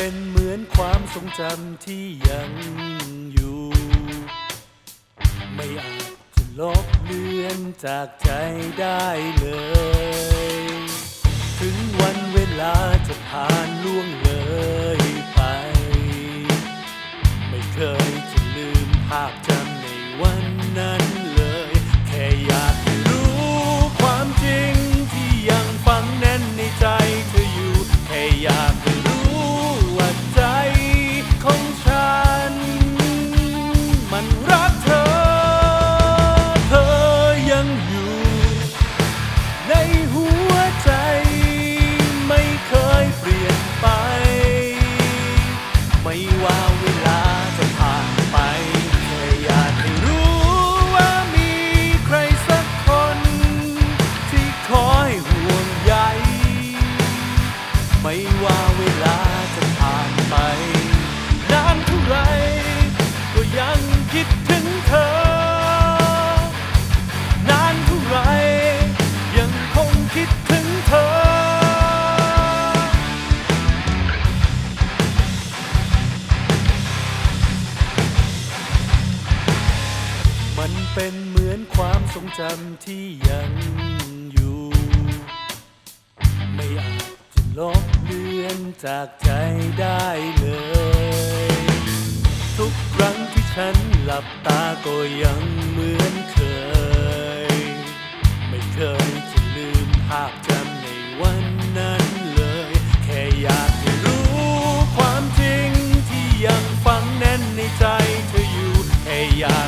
เป็นเหมือนความทรงจำที่ยังอยู่ ไม่อาจจะลบเลือนจากใจได้เลย ถึงวันเวลาจะผ่านล่วงเลยไป ไม่เคยจะลืมภาพจำในวันนั้น เป็นเหมือนความทรงจำที่ยังอยู่ ไม่อาจจะลบเลือนจากใจได้เลย ทุกครั้งที่ฉันหลับตาก็ยังเหมือนเคย ไม่เคยจะลืมภาพจำในวันนั้นเลย แค่อยากให้รู้ความจริงที่ยังฝังแน่นในใจเธออยู่แค่อยาก